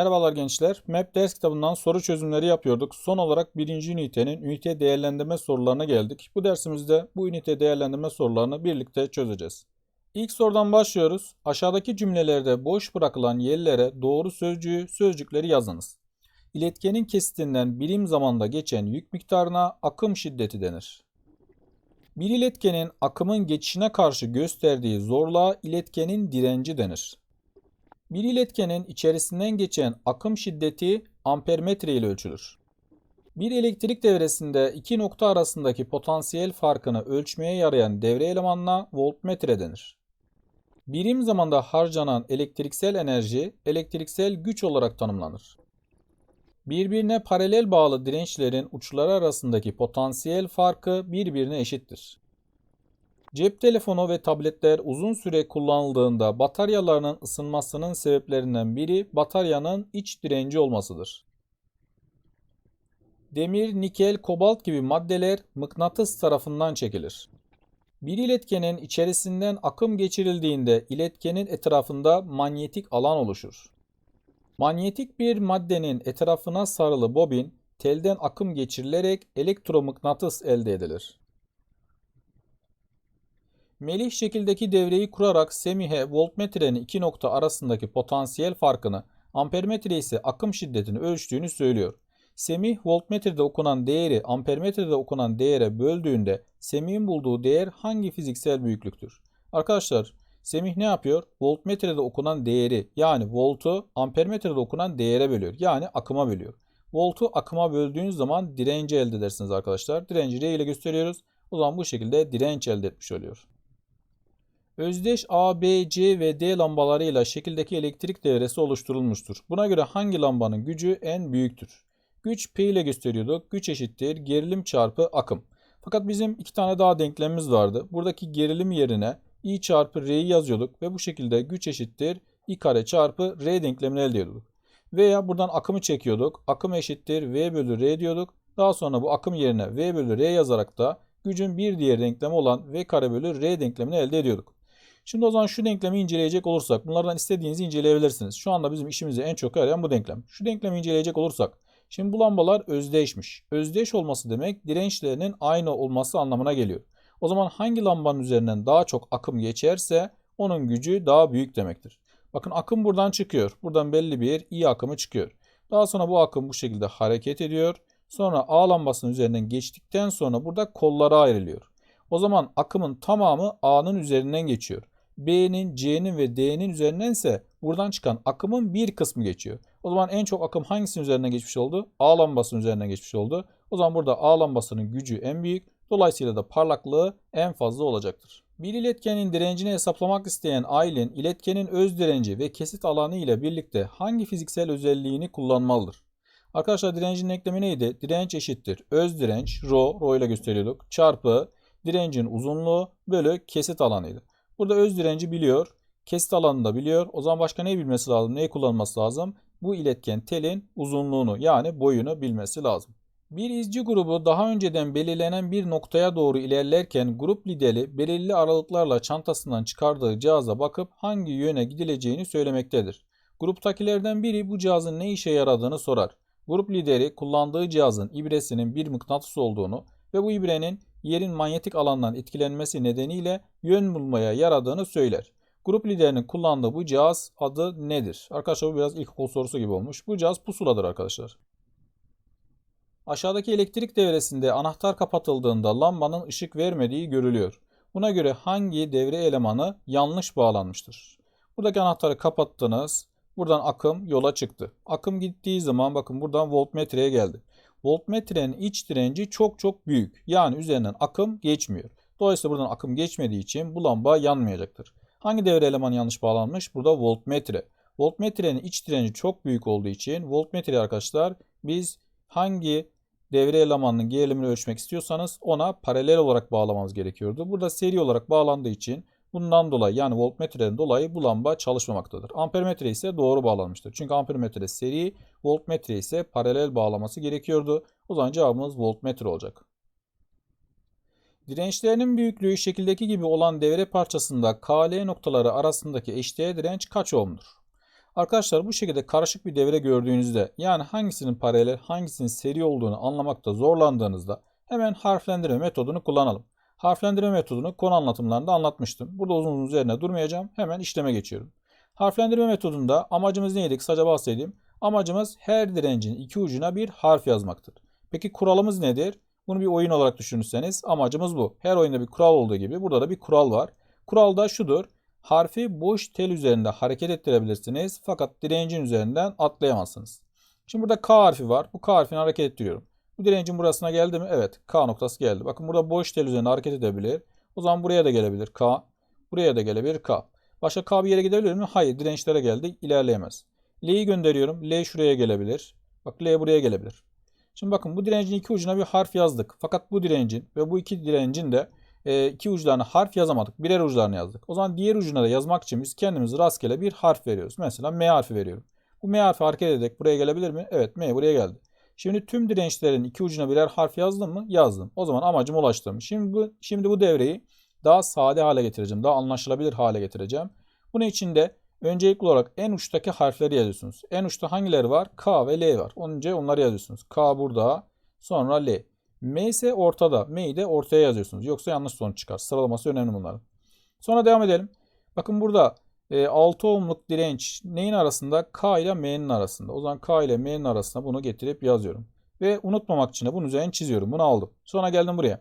Merhabalar gençler. MAP ders kitabından soru çözümleri yapıyorduk. Son olarak birinci ünitenin ünite değerlendirme sorularına geldik. Bu dersimizde bu ünite değerlendirme sorularını birlikte çözeceğiz. İlk sorudan başlıyoruz. Aşağıdaki cümlelerde boş bırakılan yerlere doğru sözcüğü, sözcükleri yazınız. İletkenin kesitinden birim zamanda geçen yük miktarına akım şiddeti denir. Bir iletkenin akımın geçişine karşı gösterdiği zorluğa iletkenin direnci denir. Bir iletkenin içerisinden geçen akım şiddeti ampermetre ile ölçülür. Bir elektrik devresinde iki nokta arasındaki potansiyel farkını ölçmeye yarayan devre elemanına voltmetre denir. Birim zamanda harcanan elektriksel enerji elektriksel güç olarak tanımlanır. Birbirine paralel bağlı dirençlerin uçları arasındaki potansiyel farkı birbirine eşittir. Cep telefonu ve tabletler uzun süre kullanıldığında bataryalarının ısınmasının sebeplerinden biri bataryanın iç direnci olmasıdır. Demir, nikel, kobalt gibi maddeler mıknatıs tarafından çekilir. Bir iletkenin içerisinden akım geçirildiğinde iletkenin etrafında manyetik alan oluşur. Manyetik bir maddenin etrafına sarılı bobin, telden akım geçirilerek elektromıknatıs elde edilir. Melih şekildeki devreyi kurarak Semih'e voltmetrenin iki nokta arasındaki potansiyel farkını, ampermetre ise akım şiddetini ölçtüğünü söylüyor. Semih voltmetrede okunan değeri ampermetrede okunan değere böldüğünde Semih'in bulduğu değer hangi fiziksel büyüklüktür? Arkadaşlar Semih ne yapıyor? Voltmetrede okunan değeri yani voltu ampermetrede okunan değere bölüyor. Yani akıma bölüyor. Voltu akıma böldüğünüz zaman direnci elde edersiniz arkadaşlar. Direnci R ile gösteriyoruz. O zaman bu şekilde direnç elde etmiş oluyor. Özdeş A, B, C ve D lambalarıyla şekildeki elektrik devresi oluşturulmuştur. Buna göre hangi lambanın gücü en büyüktür? Güç P ile gösteriyorduk. Güç eşittir gerilim çarpı akım. Fakat bizim iki tane daha denklemimiz vardı. Buradaki gerilim yerine I çarpı R'yi yazıyorduk ve bu şekilde güç eşittir I kare çarpı R denklemini elde ediyorduk. Veya buradan akımı çekiyorduk. Akım eşittir V bölü R diyorduk. Daha sonra bu akım yerine V bölü R yazarak da gücün bir diğer denklemi olan V kare bölü R denklemini elde ediyorduk. Şimdi o zaman şu denklemi inceleyecek olursak bunlardan istediğinizi inceleyebilirsiniz. Şu anda bizim işimizi en çok yarayan bu denklem. Şu denklemi inceleyecek olursak şimdi bu lambalar özdeşmiş. Özdeş olması demek dirençlerinin aynı olması anlamına geliyor. O zaman hangi lambanın üzerinden daha çok akım geçerse onun gücü daha büyük demektir. Bakın akım buradan çıkıyor. Buradan belli bir I akımı çıkıyor. Daha sonra bu akım bu şekilde hareket ediyor. Sonra A lambasının üzerinden geçtikten sonra burada kollara ayrılıyor. O zaman akımın tamamı A'nın üzerinden geçiyor. B'nin, C'nin ve D'nin üzerinden ise buradan çıkan akımın bir kısmı geçiyor. O zaman en çok akım hangisinin üzerinden geçmiş oldu? A lambasının üzerinden geçmiş oldu. O zaman burada A lambasının gücü en büyük. Dolayısıyla da parlaklığı en fazla olacaktır. Bir iletkenin direncini hesaplamak isteyen Aylin, iletkenin öz direnci ve kesit alanı ile birlikte hangi fiziksel özelliğini kullanmalıdır? Arkadaşlar direncin denklemi neydi? Direnç eşittir. Öz direnç, rho, rho ile gösteriyorduk, çarpı direncin uzunluğu bölü kesit alanıydı. Burada öz direnci biliyor. Kesit alanını da biliyor. O zaman başka ne bilmesi lazım? Neyi kullanması lazım? Bu iletken telin uzunluğunu yani boyunu bilmesi lazım. Bir izci grubu daha önceden belirlenen bir noktaya doğru ilerlerken grup lideri belirli aralıklarla çantasından çıkardığı cihaza bakıp hangi yöne gidileceğini söylemektedir. Gruptakilerden biri bu cihazın ne işe yaradığını sorar. Grup lideri kullandığı cihazın ibresinin bir mıknatıs olduğunu ve bu ibrenin yerin manyetik alandan etkilenmesi nedeniyle yön bulmaya yaradığını söyler. Grup liderinin kullandığı bu cihaz adı nedir? Arkadaşlar bu biraz ilkokul sorusu gibi olmuş. Bu cihaz pusuladır arkadaşlar. Aşağıdaki elektrik devresinde anahtar kapatıldığında lambanın ışık vermediği görülüyor. Buna göre hangi devre elemanı yanlış bağlanmıştır? Buradaki anahtarı kapattınız. Buradan akım yola çıktı. Akım gittiği zaman bakın buradan voltmetreye geldi. Voltmetrenin iç direnci çok çok büyük. Yani üzerinden akım geçmiyor. Dolayısıyla buradan akım geçmediği için bu lamba yanmayacaktır. Hangi devre elemanı yanlış bağlanmış? Burada voltmetre. Voltmetrenin iç direnci çok büyük olduğu için voltmetre arkadaşlar biz hangi devre elemanının gerilimini ölçmek istiyorsanız ona paralel olarak bağlamamız gerekiyordu. Burada seri olarak bağlandığı için bundan dolayı yani voltmetreden dolayı bu lamba çalışmamaktadır. Ampermetre ise doğru bağlanmıştır. Çünkü ampermetre seri, voltmetre ise paralel bağlaması gerekiyordu. O zaman cevabımız voltmetre olacak. Dirençlerinin büyüklüğü şekildeki gibi olan devre parçasında KL noktaları arasındaki eşdeğer direnç kaç ohm'dur? Arkadaşlar bu şekilde karışık bir devre gördüğünüzde yani hangisinin paralel hangisinin seri olduğunu anlamakta zorlandığınızda hemen harflendirme metodunu kullanalım. Harflendirme metodunu konu anlatımlarında anlatmıştım. Burada uzun uzun üzerine durmayacağım. Hemen işleme geçiyorum. Harflendirme metodunda amacımız neydi? Kısaca bahsedeyim. Amacımız her direncin iki ucuna bir harf yazmaktır. Peki kuralımız nedir? Bunu bir oyun olarak düşünürseniz amacımız bu. Her oyunda bir kural olduğu gibi burada da bir kural var. Kural da şudur. Harfi boş tel üzerinde hareket ettirebilirsiniz fakat direncin üzerinden atlayamazsınız. Şimdi burada K harfi var. Bu K harfini hareket ettiriyorum. Bu direncin burasına geldi mi? Evet. K noktası geldi. Bakın burada boş tel üzerinde hareket edebilir. O zaman buraya da gelebilir K. Buraya da gelebilir K. Başka K bir yere gidebilir mi? Hayır. Dirençlere geldi. İlerleyemez. L'yi gönderiyorum. L şuraya gelebilir. Bak L buraya gelebilir. Şimdi bakın bu direncin iki ucuna bir harf yazdık. Fakat bu direncin ve bu iki direncin de e, iki uçlarına harf yazamadık. Birer uçlarını yazdık. O zaman diğer ucuna da yazmak için biz kendimiz rastgele bir harf veriyoruz. Mesela M harfi veriyorum. Bu M harfi hareket ederek buraya gelebilir mi? Evet M buraya geldi. Şimdi tüm dirençlerin iki ucuna birer harf yazdım mı? Yazdım. O zaman amacım ulaştım. Şimdi bu, şimdi bu devreyi daha sade hale getireceğim. Daha anlaşılabilir hale getireceğim. Bunun için de öncelikli olarak en uçtaki harfleri yazıyorsunuz. En uçta hangileri var? K ve L var. Önce onları yazıyorsunuz. K burada. Sonra L. M ise ortada. M'yi de ortaya yazıyorsunuz. Yoksa yanlış sonuç çıkar. Sıralaması önemli bunların. Sonra devam edelim. Bakın burada e, 6 ohmluk direnç neyin arasında? K ile M'nin arasında. O zaman K ile M'nin arasında bunu getirip yazıyorum. Ve unutmamak için de bunun üzerine çiziyorum. Bunu aldım. Sonra geldim buraya.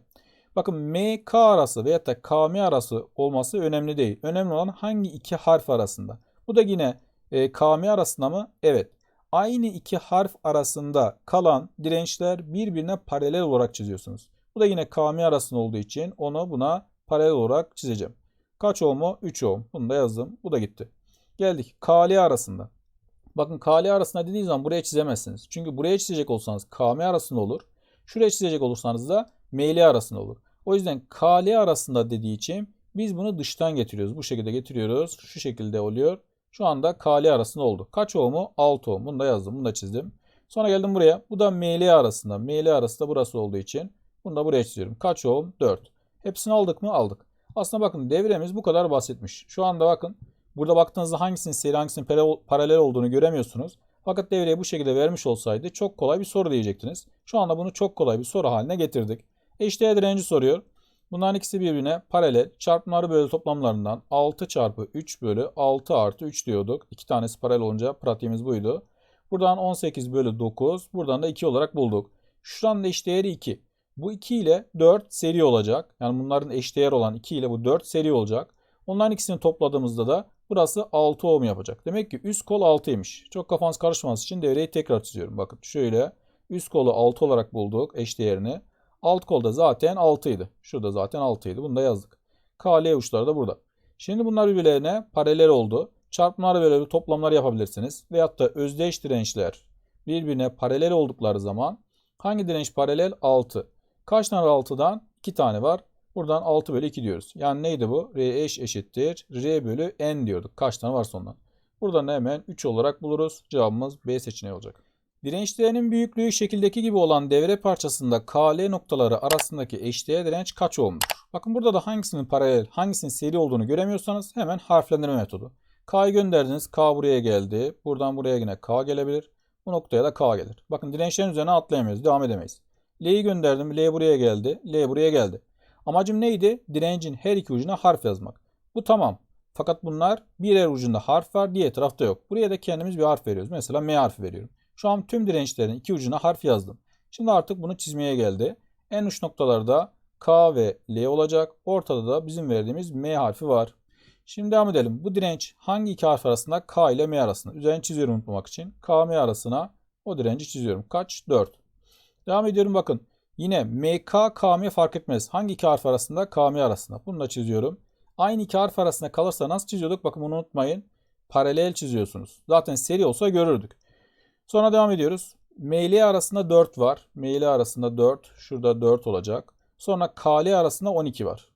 Bakın M, K arası veyahut da K, M arası olması önemli değil. Önemli olan hangi iki harf arasında. Bu da yine e, K, M arasında mı? Evet. Aynı iki harf arasında kalan dirençler birbirine paralel olarak çiziyorsunuz. Bu da yine K, M arasında olduğu için onu buna paralel olarak çizeceğim. Kaç ohmu? 3 ohm. Bunu da yazdım. Bu da gitti. Geldik KL arasında. Bakın KL arasında dediği zaman buraya çizemezsiniz. Çünkü buraya çizecek olsanız KM arasında olur. Şuraya çizecek olursanız da ML arasında olur. O yüzden KL arasında dediği için biz bunu dıştan getiriyoruz. Bu şekilde getiriyoruz. Şu şekilde oluyor. Şu anda KL arasında oldu. Kaç ohmu? 6 ohm. Bunu da yazdım. Bunu da çizdim. Sonra geldim buraya. Bu da ML arasında. ML arasında burası olduğu için bunu da buraya çiziyorum. Kaç ohm? 4. Hepsini aldık mı? Aldık. Aslında bakın devremiz bu kadar basitmiş. Şu anda bakın burada baktığınızda hangisinin seri hangisinin paralel olduğunu göremiyorsunuz. Fakat devreyi bu şekilde vermiş olsaydı çok kolay bir soru diyecektiniz. Şu anda bunu çok kolay bir soru haline getirdik. Eşdeğer direnci soruyor. Bunların ikisi birbirine paralel. Çarpımları bölü toplamlarından 6 çarpı 3 bölü 6 artı 3 diyorduk. İki tanesi paralel olunca pratiğimiz buydu. Buradan 18 bölü 9. Buradan da 2 olarak bulduk. Şuranın eşdeğeri 2. Bu 2 ile 4 seri olacak. Yani bunların eşdeğer olan 2 ile bu 4 seri olacak. Onların ikisini topladığımızda da burası 6 ohm yapacak. Demek ki üst kol 6'ymış. Çok kafanız karışmaması için devreyi tekrar çiziyorum. Bakın şöyle üst kolu 6 olarak bulduk eşdeğerini. Alt kolda zaten 6 idi. Şurada zaten 6 idi. Bunu da yazdık. KL uçları da burada. Şimdi bunlar birbirlerine paralel oldu. Çarpımlar böyle toplamlar yapabilirsiniz. Veyahut da özdeş dirençler birbirine paralel oldukları zaman hangi direnç paralel? 6. Kaç tane 6'dan? 2 tane var. Buradan 6 bölü 2 diyoruz. Yani neydi bu? R eş eşittir. R bölü N diyorduk. Kaç tane varsa ondan. Buradan hemen 3 olarak buluruz. Cevabımız B seçeneği olacak. Dirençlerinin büyüklüğü şekildeki gibi olan devre parçasında KL noktaları arasındaki eşdeğer direnç kaç ohmdur? Bakın burada da hangisinin paralel, hangisinin seri olduğunu göremiyorsanız hemen harflendirme metodu. K'yı gönderdiniz. K buraya geldi. Buradan buraya yine K gelebilir. Bu noktaya da K gelir. Bakın dirençlerin üzerine atlayamayız. Devam edemeyiz. L'yi gönderdim. L buraya geldi. L buraya geldi. Amacım neydi? Direncin her iki ucuna harf yazmak. Bu tamam. Fakat bunlar birer ucunda harf var. Diğer tarafta yok. Buraya da kendimiz bir harf veriyoruz. Mesela M harfi veriyorum. Şu an tüm dirençlerin iki ucuna harf yazdım. Şimdi artık bunu çizmeye geldi. En uç noktalarda K ve L olacak. Ortada da bizim verdiğimiz M harfi var. Şimdi devam edelim. Bu direnç hangi iki harf arasında? K ile M arasında. Üzerini çiziyorum unutmamak için. K, M arasına o direnci çiziyorum. Kaç? 4. Devam ediyorum bakın. Yine MK, KM fark etmez. Hangi iki harf arasında? KM arasında. Bunu da çiziyorum. Aynı iki harf arasında kalırsa nasıl çiziyorduk? Bakın bunu unutmayın. Paralel çiziyorsunuz. Zaten seri olsa görürdük. Sonra devam ediyoruz. ML arasında 4 var. ML arasında 4. Şurada 4 olacak. Sonra KL arasında 12 var.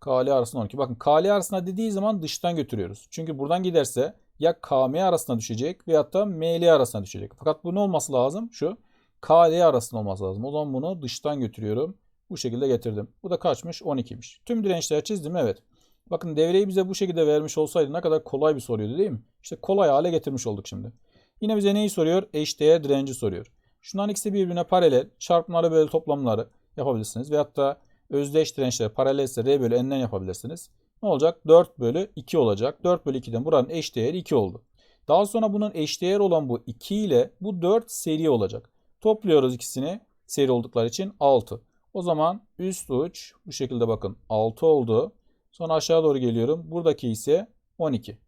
KL arasında 12. Bakın KL arasında dediği zaman dıştan götürüyoruz. Çünkü buradan giderse ya KM arasına düşecek veyahut da ML arasına düşecek. Fakat bu ne olması lazım? Şu KL arasında olması lazım. O zaman bunu dıştan götürüyorum. Bu şekilde getirdim. Bu da kaçmış? 12'miş. Tüm dirençleri çizdim. Evet. Bakın devreyi bize bu şekilde vermiş olsaydı ne kadar kolay bir soruydu değil mi? İşte kolay hale getirmiş olduk şimdi. Yine bize neyi soruyor? Eşdeğer direnci soruyor. Şundan ikisi birbirine paralel. Çarpımları böyle toplamları yapabilirsiniz. Veyahut da özdeş dirençler paralelse R bölü N'den yapabilirsiniz. Ne olacak? 4 bölü 2 olacak. 4 bölü 2'den buranın eşdeğeri 2 oldu. Daha sonra bunun eşdeğer olan bu 2 ile bu 4 seri olacak. Topluyoruz ikisini seri oldukları için 6. O zaman üst uç bu şekilde bakın 6 oldu. Sonra aşağı doğru geliyorum. Buradaki ise 12.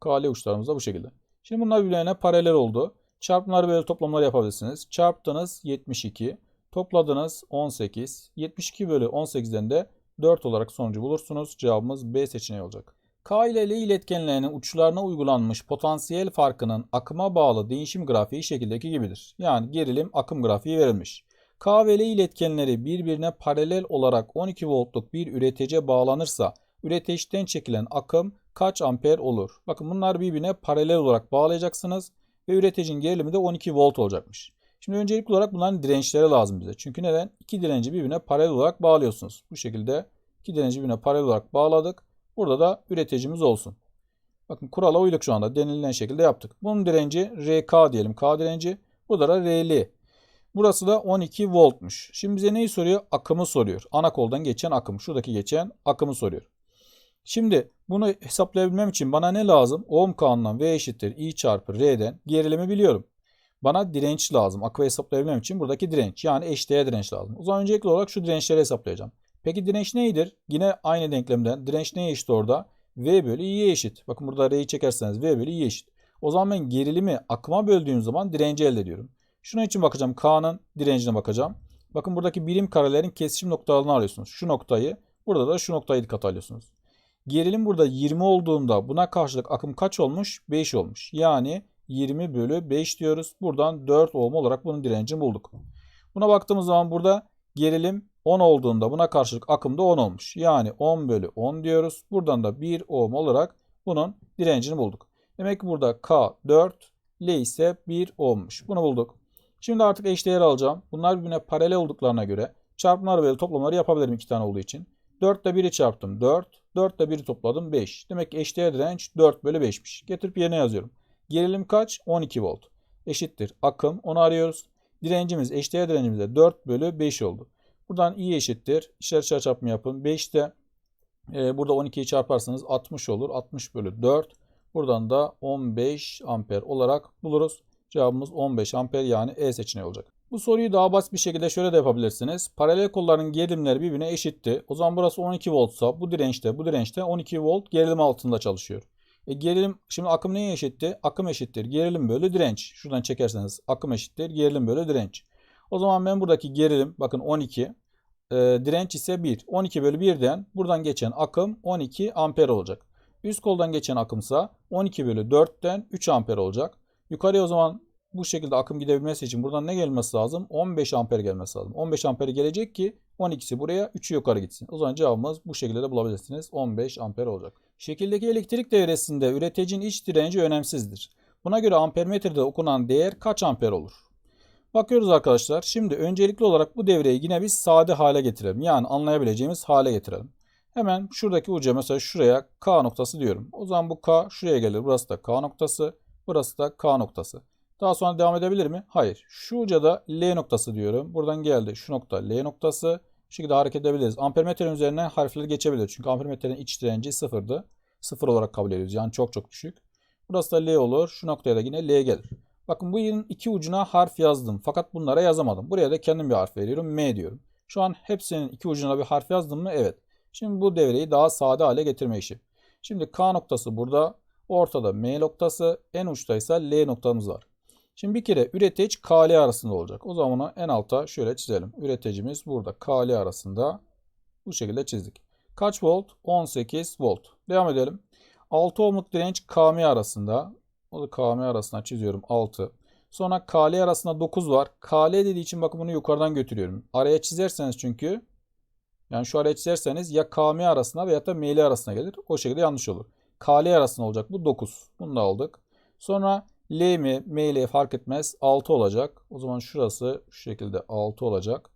Kale uçlarımız da bu şekilde. Şimdi bunlar birbirlerine paralel oldu. Çarpımları böyle toplamları yapabilirsiniz. Çarptınız 72. Topladınız 18. 72 bölü 18'den de 4 olarak sonucu bulursunuz. Cevabımız B seçeneği olacak. K ile L iletkenlerinin uçlarına uygulanmış potansiyel farkının akıma bağlı değişim grafiği şekildeki gibidir. Yani gerilim akım grafiği verilmiş. K ve L iletkenleri birbirine paralel olarak 12 voltluk bir üretece bağlanırsa üreteçten çekilen akım kaç amper olur? Bakın bunlar birbirine paralel olarak bağlayacaksınız ve üreticinin gerilimi de 12 volt olacakmış. Şimdi öncelikli olarak bunların dirençleri lazım bize. Çünkü neden? İki direnci birbirine paralel olarak bağlıyorsunuz. Bu şekilde iki direnci birbirine paralel olarak bağladık. Burada da üreticimiz olsun. Bakın kurala uyduk şu anda. Denilen şekilde yaptık. Bunun direnci RK diyelim. K direnci. Bu da RL. Burası da 12 voltmuş. Şimdi bize neyi soruyor? Akımı soruyor. Ana koldan geçen akım. Şuradaki geçen akımı soruyor. Şimdi bunu hesaplayabilmem için bana ne lazım? Ohm kanunundan V eşittir I çarpı R'den gerilimi biliyorum. Bana direnç lazım. Akımı hesaplayabilmem için buradaki direnç. Yani eşdeğer direnç lazım. O zaman öncelikli olarak şu dirençleri hesaplayacağım. Peki direnç neydir? Yine aynı denklemden. Direnç neye eşit orada? V bölü I'ye eşit. Bakın burada R'yi çekerseniz V bölü I eşit. O zaman ben gerilimi akıma böldüğüm zaman direnci elde ediyorum. Şunun için bakacağım. K'nın direncine bakacağım. Bakın buradaki birim karelerin kesişim noktalarını arıyorsunuz. Şu noktayı. Burada da şu noktayı dikkat alıyorsunuz. Gerilim burada 20 olduğunda buna karşılık akım kaç olmuş? 5 olmuş. Yani 20 bölü 5 diyoruz. Buradan 4 ohm olarak bunun direncini bulduk. Buna baktığımız zaman burada gerilim 10 olduğunda buna karşılık akım da 10 olmuş. Yani 10 bölü 10 diyoruz. Buradan da 1 ohm olarak bunun direncini bulduk. Demek ki burada K 4, L ise 1 ohmmuş. Bunu bulduk. Şimdi artık eşdeğer alacağım. Bunlar birbirine paralel olduklarına göre çarpımlar ve toplamları yapabilirim iki tane olduğu için. 4 ile 1'i çarptım 4. 4 ile 1'i topladım 5. Demek ki eşdeğer direnç 4 bölü 5'miş. Getirip yerine yazıyorum. Gerilim kaç? 12 volt. Eşittir. Akım onu arıyoruz. Direncimiz eşdeğer direncimiz de 4 bölü 5 oldu. Buradan i eşittir. İşler çarpımı yapın. 5 de e, burada 12'yi çarparsanız 60 olur. 60 bölü 4. Buradan da 15 amper olarak buluruz. Cevabımız 15 amper yani E seçeneği olacak. Bu soruyu daha basit bir şekilde şöyle de yapabilirsiniz. Paralel kolların gerilimleri birbirine eşitti. O zaman burası 12 voltsa bu dirençte bu dirençte 12 volt gerilim altında çalışıyor. E gerilim şimdi akım neye eşitti? Akım eşittir. Gerilim bölü direnç. Şuradan çekerseniz akım eşittir. Gerilim bölü direnç. O zaman ben buradaki gerilim bakın 12 e, direnç ise 1. 12 bölü 1'den buradan geçen akım 12 amper olacak. Üst koldan geçen akımsa 12 bölü 4'ten 3 amper olacak. Yukarıya o zaman bu şekilde akım gidebilmesi için buradan ne gelmesi lazım? 15 amper gelmesi lazım. 15 amper gelecek ki 12'si buraya 3'ü yukarı gitsin. O zaman cevabımız bu şekilde de bulabilirsiniz. 15 amper olacak. Şekildeki elektrik devresinde üreticinin iç direnci önemsizdir. Buna göre ampermetrede okunan değer kaç amper olur? Bakıyoruz arkadaşlar. Şimdi öncelikli olarak bu devreyi yine biz sade hale getirelim. Yani anlayabileceğimiz hale getirelim. Hemen şuradaki uca mesela şuraya K noktası diyorum. O zaman bu K şuraya gelir. Burası da K noktası. Burası da K noktası. Daha sonra devam edebilir mi? Hayır. Şu uca da L noktası diyorum. Buradan geldi. Şu nokta L noktası. Şu şekilde hareket edebiliriz. Ampermetrenin üzerine harfleri geçebilir. Çünkü ampermetrenin iç direnci sıfırdı. Sıfır olarak kabul ediyoruz. Yani çok çok düşük. Burası da L olur. Şu noktaya da yine L gelir. Bakın bu yerin iki ucuna harf yazdım. Fakat bunlara yazamadım. Buraya da kendim bir harf veriyorum. M diyorum. Şu an hepsinin iki ucuna bir harf yazdım mı? Evet. Şimdi bu devreyi daha sade hale getirme işi. Şimdi K noktası burada. Ortada M noktası. En uçta ise L noktamız var. Şimdi bir kere üretici KL arasında olacak. O zaman onu en alta şöyle çizelim. Üreticimiz burada KL arasında bu şekilde çizdik. Kaç volt? 18 volt. Devam edelim. 6 ohmluk direnç KM arasında. O da KM arasına çiziyorum 6. Sonra KL arasında 9 var. KL dediği için bakın bunu yukarıdan götürüyorum. Araya çizerseniz çünkü yani şu araya çizerseniz ya KM arasına veya da ML arasına gelir. O şekilde yanlış olur. KL arasında olacak bu 9. Bunu da aldık. Sonra L mi M ile fark etmez 6 olacak. O zaman şurası şu şekilde 6 olacak.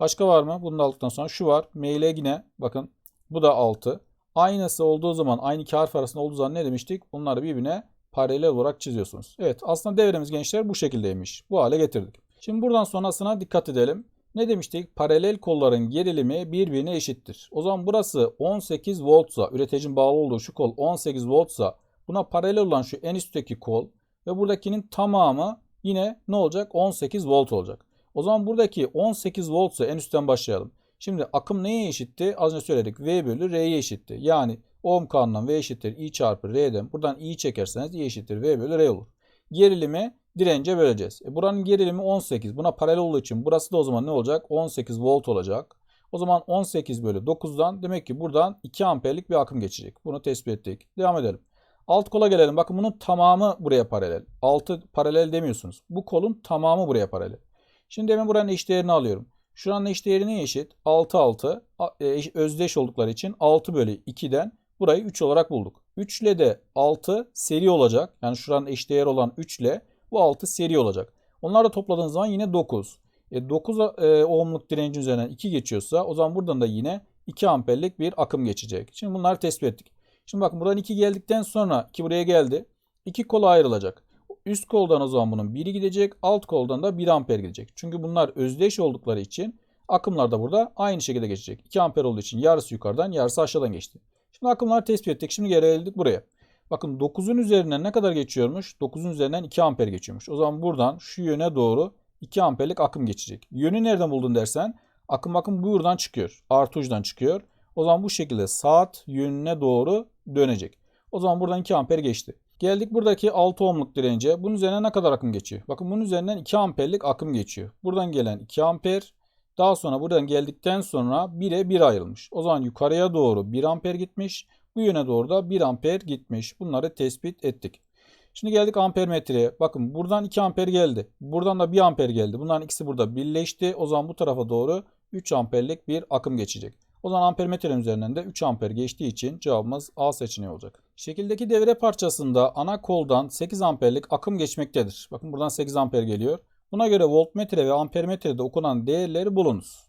Başka var mı? Bunu da aldıktan sonra şu var. M ile yine bakın bu da 6. Aynısı olduğu zaman aynı iki harf arasında olduğu zaman ne demiştik? Bunları birbirine paralel olarak çiziyorsunuz. Evet aslında devremiz gençler bu şekildeymiş. Bu hale getirdik. Şimdi buradan sonrasına dikkat edelim. Ne demiştik? Paralel kolların gerilimi birbirine eşittir. O zaman burası 18 voltsa, üreticinin bağlı olduğu şu kol 18 voltsa buna paralel olan şu en üstteki kol ve buradakinin tamamı yine ne olacak? 18 volt olacak. O zaman buradaki 18 voltsa en üstten başlayalım. Şimdi akım neye eşitti? Az önce söyledik. V bölü R'ye eşitti. Yani Ohm kanunundan V eşittir I çarpı R'den. Buradan I çekerseniz I eşittir V bölü R olur. Gerilimi dirence böleceğiz. E buranın gerilimi 18. Buna paralel olduğu için burası da o zaman ne olacak? 18 volt olacak. O zaman 18 bölü 9'dan demek ki buradan 2 amperlik bir akım geçecek. Bunu tespit ettik. Devam edelim. Alt kola gelelim. Bakın bunun tamamı buraya paralel. Altı paralel demiyorsunuz. Bu kolun tamamı buraya paralel. Şimdi hemen buranın eşdeğerini alıyorum. Şuranın eşdeğeri neye eşit? 6 6. E, özdeş oldukları için 6 bölü 2'den burayı 3 olarak bulduk. 3 ile de 6 seri olacak. Yani şuranın eşdeğer olan 3 ile bu 6 seri olacak. Onları da topladığınız zaman yine 9. E 9 e, ohmluk direncin üzerinden 2 geçiyorsa o zaman buradan da yine 2 amperlik bir akım geçecek. Şimdi bunları tespit ettik. Şimdi bakın buradan 2 geldikten sonra ki buraya geldi. 2 kola ayrılacak. Üst koldan o zaman bunun biri gidecek. Alt koldan da 1 amper gidecek. Çünkü bunlar özdeş oldukları için akımlar da burada aynı şekilde geçecek. 2 amper olduğu için yarısı yukarıdan yarısı aşağıdan geçti. Şimdi akımları tespit ettik. Şimdi geri geldik buraya. Bakın 9'un üzerinden ne kadar geçiyormuş? 9'un üzerinden 2 amper geçiyormuş. O zaman buradan şu yöne doğru 2 amperlik akım geçecek. Yönü nereden buldun dersen akım bakın buradan çıkıyor. Artı uçtan çıkıyor. O zaman bu şekilde saat yönüne doğru dönecek. O zaman buradan 2 amper geçti. Geldik buradaki 6 ohmluk dirence. Bunun üzerine ne kadar akım geçiyor? Bakın bunun üzerinden 2 amperlik akım geçiyor. Buradan gelen 2 amper. Daha sonra buradan geldikten sonra 1'e 1 ayrılmış. O zaman yukarıya doğru 1 amper gitmiş. Bu yöne doğru da 1 amper gitmiş. Bunları tespit ettik. Şimdi geldik ampermetreye. Bakın buradan 2 amper geldi. Buradan da 1 amper geldi. Bunların ikisi burada birleşti. O zaman bu tarafa doğru 3 amperlik bir akım geçecek. O zaman ampermetrenin üzerinden de 3 amper geçtiği için cevabımız A seçeneği olacak. Şekildeki devre parçasında ana koldan 8 amperlik akım geçmektedir. Bakın buradan 8 amper geliyor. Buna göre voltmetre ve ampermetrede okunan değerleri bulunuz.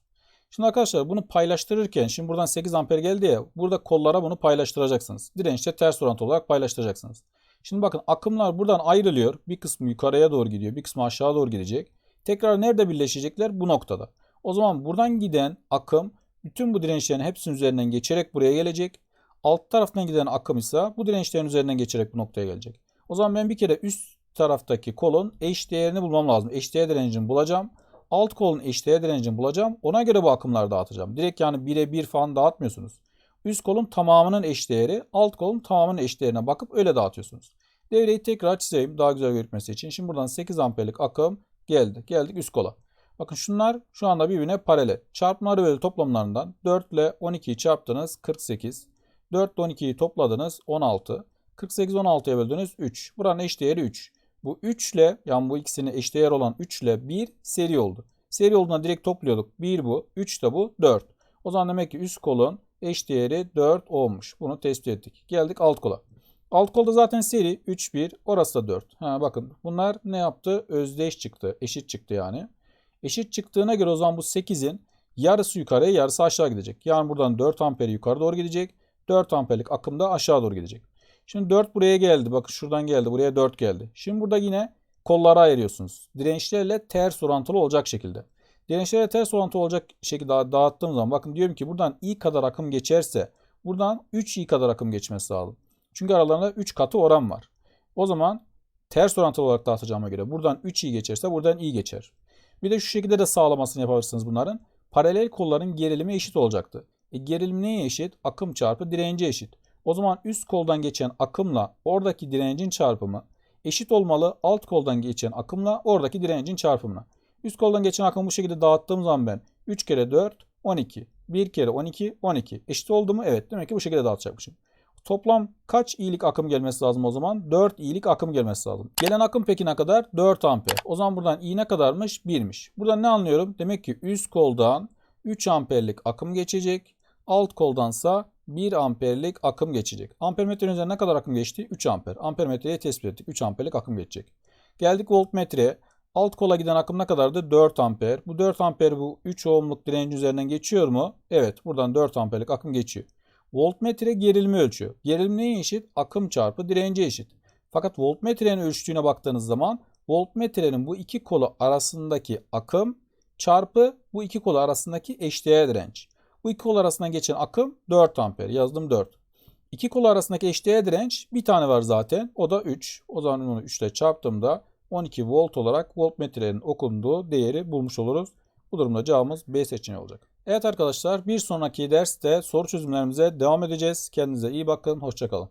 Şimdi arkadaşlar bunu paylaştırırken şimdi buradan 8 amper geldi ya burada kollara bunu paylaştıracaksınız. Dirençte ters orantı olarak paylaştıracaksınız. Şimdi bakın akımlar buradan ayrılıyor. Bir kısmı yukarıya doğru gidiyor. Bir kısmı aşağı doğru gidecek. Tekrar nerede birleşecekler? Bu noktada. O zaman buradan giden akım bütün bu dirençlerin hepsinin üzerinden geçerek buraya gelecek. Alt taraftan giden akım ise bu dirençlerin üzerinden geçerek bu noktaya gelecek. O zaman ben bir kere üst taraftaki kolun eş değerini bulmam lazım. Eş değer direncini bulacağım. Alt kolun eş değer direncini bulacağım. Ona göre bu akımları dağıtacağım. Direkt yani 1'e 1 falan dağıtmıyorsunuz. Üst kolun tamamının eş değeri, alt kolun tamamının eş değerine bakıp öyle dağıtıyorsunuz. Devreyi tekrar çizeyim daha güzel gözükmesi için. Şimdi buradan 8 amperlik akım geldi. Geldik üst kola. Bakın şunlar şu anda birbirine paralel. Çarpmaları ve toplamlarından 4 ile 12'yi çarptınız 48. 4 ile 12'yi topladınız 16. 48 16'ya böldünüz 3. Buranın eşdeğeri 3. Bu 3 ile yani bu ikisinin eşdeğer olan 3 ile 1 seri oldu. Seri olduğunda direkt topluyorduk. 1 bu, 3 de bu, 4. O zaman demek ki üst kolun eşdeğeri 4 olmuş. Bunu tespit ettik. Geldik alt kola. Alt kolda zaten seri 3 1, orası da 4. Ha bakın bunlar ne yaptı? Özdeş çıktı. Eşit çıktı yani. Eşit çıktığına göre o zaman bu 8'in yarısı yukarıya yarısı aşağı gidecek. Yani buradan 4 amperi yukarı doğru gidecek. 4 amperlik akım da aşağı doğru gidecek. Şimdi 4 buraya geldi. Bakın şuradan geldi. Buraya 4 geldi. Şimdi burada yine kollara ayırıyorsunuz. Dirençlerle ters orantılı olacak şekilde. Dirençlerle ters orantılı olacak şekilde dağıttığım zaman bakın diyorum ki buradan i kadar akım geçerse buradan 3 i kadar akım geçmesi lazım. Çünkü aralarında 3 katı oran var. O zaman ters orantılı olarak dağıtacağıma göre buradan 3 i geçerse buradan i geçer. Bir de şu şekilde de sağlamasını yapabilirsiniz bunların. Paralel kolların gerilimi eşit olacaktı. E, gerilim neye eşit? Akım çarpı direnci eşit. O zaman üst koldan geçen akımla oradaki direncin çarpımı eşit olmalı alt koldan geçen akımla oradaki direncin çarpımına. Üst koldan geçen akımı bu şekilde dağıttığım zaman ben 3 kere 4 12. 1 kere 12 12. Eşit oldu mu? Evet. Demek ki bu şekilde dağıtacakmışım. Toplam kaç iyilik akım gelmesi lazım o zaman? 4 iyilik akım gelmesi lazım. Gelen akım peki ne kadar? 4 amper. O zaman buradan i ne kadarmış? 1'miş. Buradan ne anlıyorum? Demek ki üst koldan 3 amperlik akım geçecek. Alt koldansa 1 amperlik akım geçecek. Ampermetrenin üzerine ne kadar akım geçti? 3 amper. Ampermetreyi tespit ettik. 3 amperlik akım geçecek. Geldik voltmetreye. Alt kola giden akım ne kadardı? 4 amper. Bu 4 amper bu 3 ohmluk direncin üzerinden geçiyor mu? Evet. Buradan 4 amperlik akım geçiyor. Voltmetre gerilimi ölçüyor. Gerilim neye eşit? Akım çarpı direnci eşit. Fakat voltmetrenin ölçtüğüne baktığınız zaman voltmetrenin bu iki kolu arasındaki akım çarpı bu iki kolu arasındaki eşdeğer direnç. Bu iki kol arasından geçen akım 4 amper. Yazdım 4. İki kol arasındaki eşdeğer direnç bir tane var zaten. O da 3. O zaman onu 3 ile çarptığımda 12 volt olarak voltmetrenin okunduğu değeri bulmuş oluruz. Bu durumda cevabımız B seçeneği olacak. Evet arkadaşlar bir sonraki derste soru çözümlerimize devam edeceğiz. Kendinize iyi bakın. Hoşçakalın.